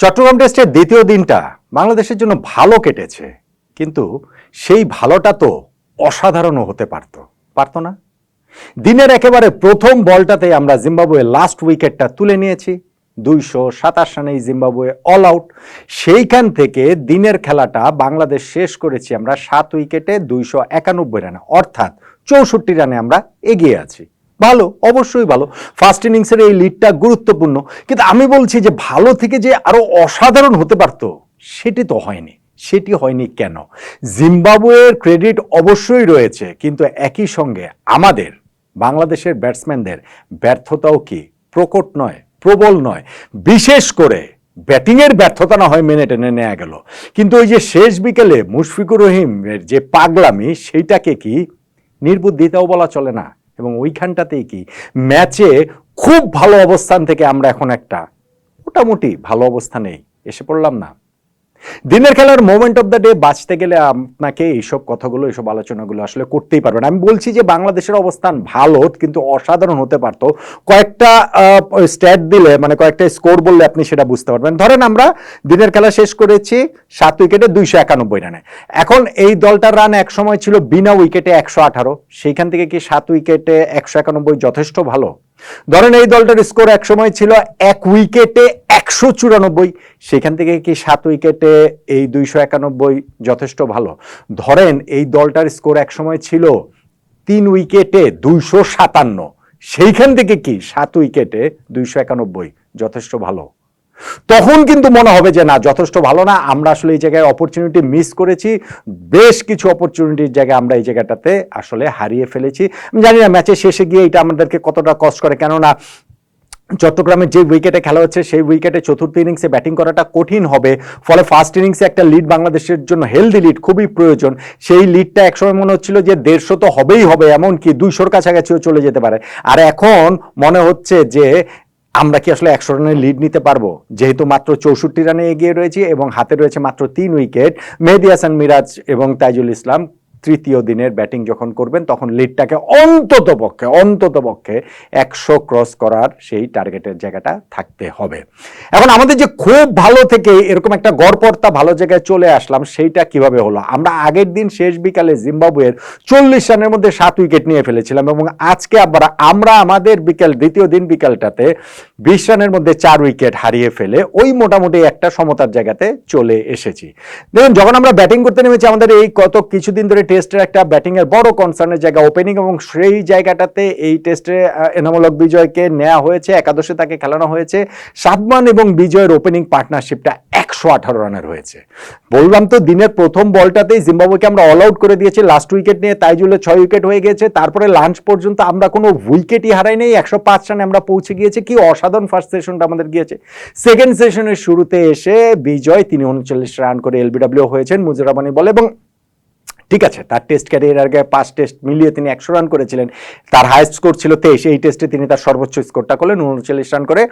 চট্টগ্রাম টেস্টের দ্বিতীয় দিনটা বাংলাদেশের জন্য ভালো কেটেছে, কিন্তু সেই ভালোটা তো অসাধারণও হতে পারত পারত না। দিনের একেবারে প্রথম বলটাতে আমরা জিম্বাবুয়ে লাস্ট উইকেটটা তুলে নিয়েছি, দুইশো সাতাশ রানে জিম্বাবুয়ে অল আউট সেইখান থেকে দিনের খেলাটা বাংলাদেশ শেষ করেছি আমরা সাত উইকেটে দুইশো একানব্বই রানে, অর্থাৎ চৌষট্টি রানে আমরা এগিয়ে আছি। ভালো, অবশ্যই ভালো। ফার্স্ট ইনিংসের এই লিডটা গুরুত্বপূর্ণ। কিন্তু আমি বলছি যে ভালো থেকে যে আরও অসাধারণ হতে পারতো, সেটি তো হয়নি। সেটি হয়নি কেন? জিম্বাবুয়ের ক্রেডিট অবশ্যই রয়েছে, কিন্তু একই সঙ্গে আমাদের, বাংলাদেশের ব্যাটসম্যানদের ব্যর্থতাও কি প্রকট নয়, প্রবল নয়। বিশেষ করে ব্যাটিংয়ের ব্যর্থতা না হয় মেনে টেনে নেওয়া গেল। কিন্তু ওই যে শেষ বিকেলে মুশফিকুর রহিমের যে পাগলামি, সেইটাকে কি নির্বুদ্ধিতাও বলা চলে না? এবং ওইখানটাতেই কি? ম্যাচে খুব ভালো অবস্থান থেকে আমরা এখন একটা। মোটামুটি ভালো অবস্থানে এসে পড়লাম না। দিনের খেলার মোমেন্ট অফ দ্য ডে বাঁচতে গেলে আপনাকে এইসব কথাগুলো, এইসব আলোচনাগুলো আসলে করতেই পারবেন। আমি বলছি যে বাংলাদেশের অবস্থান ভালো, কিন্তু অসাধারণ হতে পারতো। কয়েকটা স্ট্যাট দিলে মানে কয়েকটা স্কোর বললে আপনি সেটা বুঝতে পারবেন। ধরেন আমরা দিনের খেলা শেষ করেছি সাত উইকেটে দুইশো একানব্বই রানে। এখন এই দলটার রান এক সময় ছিল বিনা উইকেটে একশো আঠারো। সেইখান থেকে কি সাত উইকেটে একশো একানব্বই যথেষ্ট ভালো? ধরেন এই দলটার স্কোর এক সময় ছিল এক উইকেটে একশো চুরানব্বই। সেখান থেকে কি সাত উইকেটে এই দুইশো একানব্বই যথেষ্ট ভালো? ধরেন এই দলটার স্কোর এক সময় ছিল তিন উইকেটে দুইশো সাতান্ন। সেইখান থেকে কি সাত উইকেটে দুইশো একানব্বই যথেষ্ট ভালো? তখন কিন্তু মনে হবে যে না, যথেষ্ট ভালো না, আমরা আসলে এই জায়গায় অপরচুনিটি মিস করেছি, বেশ কিছু অপরচুনিটির জায়গায় আমরা এই জায়গাটাতে আসলে হারিয়ে ফেলেছি। জানি না ম্যাচের শেষে গিয়ে এটা আমাদেরকে কতটা কষ্ট করে, কেননা চট্টগ্রামের যে উইকেটে খেলা হচ্ছে, সেই উইকেটে চতুর্থ ইনিংসে ব্যাটিং করাটা কঠিন হবে। ফলে ফার্স্ট ইনিংসে একটা লিড বাংলাদেশের জন্য হেলদি লিড খুবই প্রয়োজন। সেই লিডটা একসময় মনে হচ্ছিল যে দেড়শো তো হবেই হবে, এমনকি দুইশোর কাছাকাছিও চলে যেতে পারে। আর এখন মনে হচ্ছে যে আমরা কি আসলে একশো রানের লিড নিতে পারব? যেহেতু মাত্র চৌষট্টি রানে এগিয়ে রয়েছি এবং হাতে রয়েছে মাত্র তিন উইকেট। মেহেদি হাসান মিরাজ এবং তাইজুল ইসলাম তৃতীয় দিনের ব্যাটিং যখন করবেন, তখন লিডটাকে অন্তত পক্ষে অন্তত পক্ষে একশো ক্রস করার সেই টার্গেটের জায়গাটা থাকতে হবে। এখন আমাদের যে খুব ভালো থেকে এরকম একটা গড়পর্তা ভালো জায়গায় চলে আসলাম, সেইটা কীভাবে হলো? আমরা আগের দিন শেষ বিকালে জিম্বাবুয়ের চল্লিশ রানের মধ্যে সাত উইকেট নিয়ে ফেলেছিলাম এবং আজকে আবার আমরা আমাদের বিকেল, দ্বিতীয় দিন বিকালটাতে বিশ রানের মধ্যে চার উইকেট হারিয়ে ফেলে ওই মোটামুটি একটা সমতার জায়গাতে চলে এসেছি। দেখুন, যখন আমরা ব্যাটিং করতে নেমেছি, আমাদের এই কত কিছুদিন ধরে টেস্টের একটা ব্যাটিংয়ের বড় কনসার্নের জায়গা ওপেনিং এবং সেই জায়গাটাতে এই টেস্টে এনামূলক বিজয়কে নেওয়া হয়েছে, একাদশে তাকে খেলানো হয়েছে। সাদমান এবং বিজয়ের ওপেনিং পার্টনারশিপটা একশো আঠারো রানের হয়েছে। বললাম তো দিনের প্রথম বলটাতেই জিম্বাবুকে আমরা অল আউট করে দিয়েছি লাস্ট উইকেট নিয়ে তাই জুলে ছয় উইকেট হয়ে গেছে, তারপরে লাঞ্চ পর্যন্ত আমরা কোনো উইকেটই হারাই নেই, একশো পাঁচ রানে আমরা পৌঁছে গিয়েছি, কি অসাধারণ ফার্স্ট সেশনটা আমাদের গিয়েছে। সেকেন্ড সেশনের শুরুতে এসে বিজয়, তিনি উনচল্লিশ রান করে এলবিডব্লিউ হয়েছেন, মুজুরাবানি বলে এবং ঠিক আছে, তার টেস্ট ক্যারিয়ার আগে পাঁচ টেস্ট মিলিয়ে তিনি একশো রান করেছিলেন। তার হাইস্ট স্কোর ছিল তেইশ, এই টেস্টে তিনি তার সর্বোচ্চ স্কোরটা করলেন, উনচল্লিশ রান করে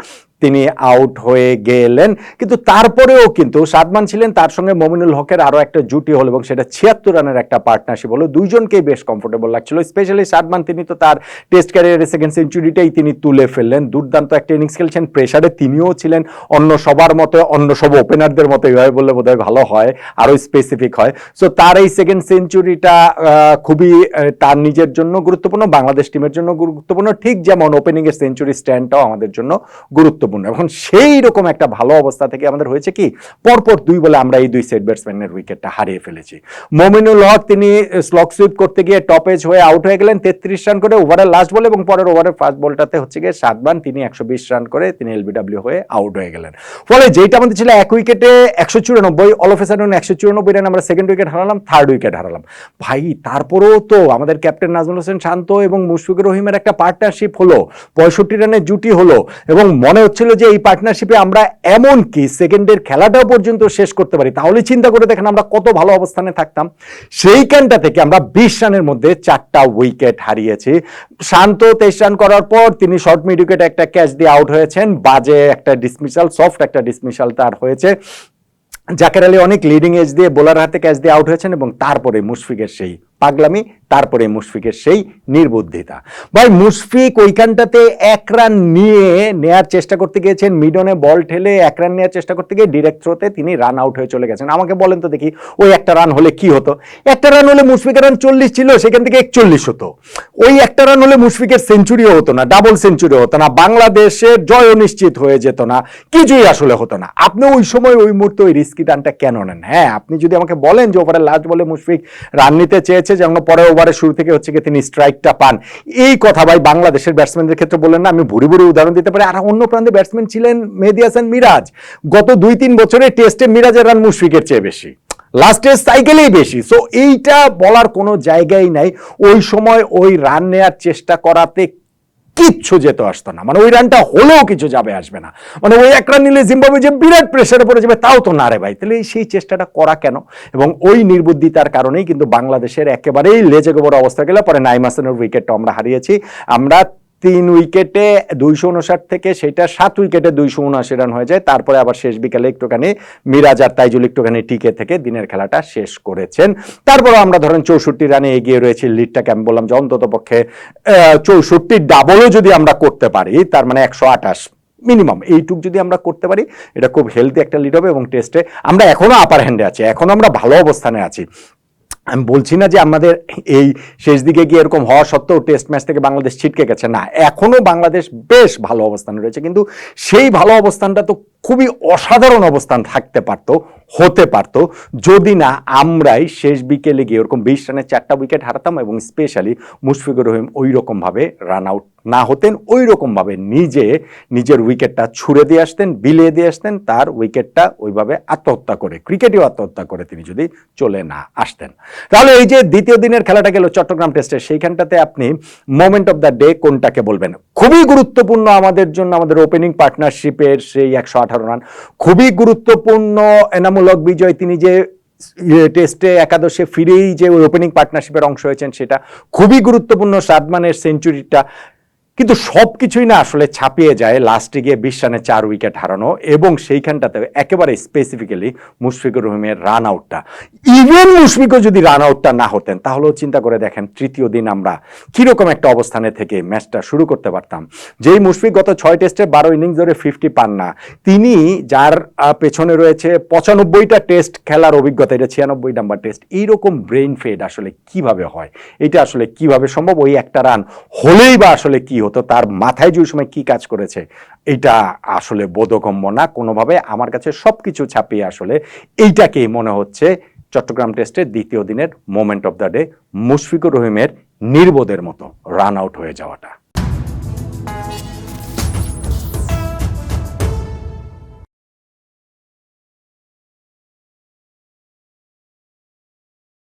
তিনি আউট হয়ে গেলেন। কিন্তু তারপরেও কিন্তু সাদমান ছিলেন, তার সঙ্গে মমিনুল হকের আরও একটা জুটি হলো এবং সেটা ছিয়াত্তর রানের একটা পার্টনারশিপ হলো। দুইজনকেই বেশ কমফোর্টেবল লাগছিল স্পেশালি সাদমান, তিনি তো তার টেস্ট ক্যারিয়ারের সেকেন্ড সেঞ্চুরিটাই তিনি তুলে ফেললেন। দুর্দান্ত একটা ইনিংস খেলছেন প্রেশারে তিনিও ছিলেন, অন্য সবার মতো, অন্য সব ওপেনারদের মতো এইভাবে বললে বোধহয় ভালো হয় আরও স্পেসিফিক হয়। সো তার এই সেকেন্ড সেঞ্চুরিটা খুবই তার নিজের জন্য গুরুত্বপূর্ণ, বাংলাদেশ টিমের জন্য গুরুত্বপূর্ণ, ঠিক যেমন ওপেনিং এর সেঞ্চুরি স্ট্যান্ডটাও আমাদের জন্য গুরুত্বপূর্ণ। এখন সেই রকম একটা ভালো অবস্থা থেকে আমাদের হয়েছে কি, পরপর দুই বলে আমরা এই দুই সেট ব্যাটসম্যানের উইকেটটা হারিয়ে ফেলেছি। মমিনুল হক, তিনি স্লক সুইপ করতে গিয়ে টপেজ হয়ে আউট হয়ে গেলেন, তেত্রিশ রান করে ওভারের লাস্ট বল এবং পরের ওভারের ফার্স্ট বলটাতে হচ্ছে গিয়ে সাত রান তিনি একশো বিশ রান করে তিনি এলবিডব্লিউ হয়ে আউট হয়ে গেলেন। ফলে যেটা আমাদের ছিল এক উইকেটে একশো চুরানব্বই অল অফ একশো চুরানব্বই রান আমরা সেকেন্ড উইকেট হারালাম থার্ড উইকেট হারালাম। ভাই, তারপরেও তো আমাদের ক্যাপ্টেন নাজমুল হোসেন শান্ত এবং মুশফিকুর রহিমের একটা পার্টনারশিপ হলো, পঁয়ষট্টি রানের জুটি হলো এবং মনে হচ্ছিল যে এই পার্টনারশিপে আমরা এমন কি সেকেন্ডের খেলাটাও পর্যন্ত শেষ করতে পারি। তাহলে চিন্তা করে দেখেন আমরা কত ভালো অবস্থানে থাকতাম। সেইখানটা থেকে আমরা বিশ রানের মধ্যে চারটা উইকেট হারিয়েছি। শান্ত তেইশ রান করার পর তিনি শর্ট মিড উইকেট একটা ক্যাচ দিয়ে আউট হয়েছেন। বাজে একটা ডিসমিসাল সফট একটা ডিসমিসাল তার হয়েছে। জাকের আলী অনেক লিডিং এজ দিয়ে বোলার হাতে ক্যাচ দিয়ে আউট হয়েছেন এবং তারপরে মুশফিকের সেই পাগলামি, তারপরে মুশফিকের সেই নির্বুদ্ধিতা। ভাই, মুশফিক ওইখানটাতে এক রান নিয়ে নেয়ার চেষ্টা করতে গিয়েছেন, মিডনে বল ঠেলে এক রান নেওয়ার চেষ্টা করতে গিয়ে ডিরেক্ট থ্রোতে তিনি রান আউট হয়ে চলে গেছেন। আমাকে বলেন তো দেখি, ওই একটা রান হলে কি হতো? একটা রান হলে মুশফিকের রান চল্লিশ ছিল, সেখান থেকে একচল্লিশ হতো। ওই একটা রান হলে মুশফিকের সেঞ্চুরিও হতো না ডাবল সেঞ্চুরি হতো না, বাংলাদেশের জয় নিশ্চিত হয়ে যেত না, কিছুই আসলে হতো না। আপনি ওই সময়, ওই মুহূর্তে ওই রিস্কি রানটা কেন নেন? হ্যাঁ আপনি যদি আমাকে বলেন যে ওভারে লাস্ট বলে মুশফিক রান নিতে চেয়েছে যেমন পরে ওভারের শুরু থেকে হচ্ছে কি তিনি স্ট্রাইকটা পান। এই কথা ভাই বাংলাদেশের ব্যাটসম্যানদের ক্ষেত্রে বললেন না, আমি ভুরি ভুরি উদাহরণ দিতে পারি। আর অন্য প্রান্তে ব্যাটসম্যান ছিলেন মেহেদি হাসান মিরাজ। গত দুই তিন বছরে টেস্টে মিরাজের রান মুশফিকের চেয়ে বেশি। লাস্টের সাইকেলেই বেশি। সো এইটা বলার কোনো জায়গাই নাই। ওই সময় ওই রান নেয়ার চেষ্টা করাতে কিচ্ছু যেত আসতো না। মানে ওই রানটা হলেও কিছু যাবে, আসবে না। মানে ওই এক রান নিলে জিম্বাবুয়ে যে বিরাট প্রেশারে পড়ে যাবে, তাও তো না রে ভাই। তাহলে সেই চেষ্টাটা করা কেন? এবং ওই নির্বুদ্ধিতার কারণেই কিন্তু বাংলাদেশের একেবারেই লেজে গোবর অবস্থা গেলে। পরে নাইম হাসানের উইকেটটা আমরা হারিয়েছি। আমরা তিন উইকেটে দুইশো উনষাট থেকে সেটা সাত উইকেটে দুইশো উনআশি রান হয়ে যায়। তারপরে আবার শেষ বিকালে একটুখানি মিরাজ আর তাইজুল একটুখানি টিকে থেকে দিনের খেলাটা শেষ করেছেন। তারপরে আমরা ধরেন চৌষট্টি রানে এগিয়ে রয়েছি লিডটাকে আমি বললাম যে অন্তত পক্ষে চৌষট্টি ডাবলও যদি আমরা করতে পারি, তার মানে একশো আঠাশ মিনিমাম এইটুক যদি আমরা করতে পারি, এটা খুব হেলদি একটা লিড হবে এবং টেস্টে আমরা এখনও আপার হ্যান্ডে আছি, এখনও আমরা ভালো অবস্থানে আছি। আমি বলছি না যে আমাদের এই শেষ দিকে গিয়ে এরকম হওয়া সত্ত্বেও টেস্ট ম্যাচ থেকে বাংলাদেশ ছিটকে গেছে। না এখনও বাংলাদেশ বেশ ভালো অবস্থানে রয়েছে, কিন্তু সেই ভালো অবস্থানটা তো খুবই অসাধারণ অবস্থান থাকতে পারতো, হতে পারত। যদি না, আমরাই শেষ বিকেলে গিয়ে ওরকম বিশ রানের চারটা উইকেট হারাতাম এবং স্পেশালি মুশফিকুর রহিম ওই রকমভাবে রান আউট না হতেন ওই রকমভাবে নিজে নিজের উইকেটটা ছুড়ে দিয়ে আসতেন, বিলিয়ে দিয়ে আসতেন, তার উইকেটটা ওইভাবে আত্মহত্যা করে, ক্রিকেটেও আত্মহত্যা করে তিনি যদি চলে না আসতেন। তাহলে এই যে দ্বিতীয় দিনের খেলাটা গেল চট্টগ্রাম টেস্টে সেইখানটাতে আপনি মোমেন্ট অফ দ্য ডে কোনটাকে বলবেন? খুবই গুরুত্বপূর্ণ আমাদের জন্য, আমাদের ওপেনিং পার্টনারশিপের সেই একশো আঠারো রান খুবই গুরুত্বপূর্ণ, এনামূলক বিজয়, তিনি যে টেস্টে একাদশে ফিরেই যে ওপেনিং পার্টনারশিপের অংশ হয়েছেন সেটা খুবই গুরুত্বপূর্ণ সাদমানের সেঞ্চুরিটা কিন্তু সব কিছুই না আসলে ছাপিয়ে যায়। লাস্টে গিয়ে বিশ রানে চার উইকেট হারানো এবং সেইখানটাতে একেবারে স্পেসিফিক্যালি মুশফিকুর রহিমের রান আউটটা ইভেন মুশফিকও যদি রান আউটটা না হতেন, তাহলেও চিন্তা করে দেখেন তৃতীয় দিন আমরা কীরকম একটা অবস্থানে থেকে ম্যাচটা শুরু করতে পারতাম। যেই মুশফিক গত ছয় টেস্টে বারো ইনিংস ধরে ফিফটি পান না, তিনি যার পেছনে রয়েছে পঁচানব্বইটা টেস্ট খেলার অভিজ্ঞতা, এটা ছিয়ানব্বই নাম্বার টেস্ট এইরকম ব্রেইন ফেড আসলে কীভাবে হয়? এটা আসলে কীভাবে সম্ভব? ওই একটা রান হলেই বা আসলে কি হতো তার মাথায় যে সময় কি কাজ করেছে, এটা আসলে বোধগম্য না। কোনোভাবে আমার কাছে সব কিছু ছাপিয়ে আসলে এইটাকেই মনে হচ্ছে চট্টগ্রাম টেস্টের দ্বিতীয় দিনের moment of the day Mushfiqur রহিমের নির্বোধের মতো রান আউট হয়ে যাওয়াটা।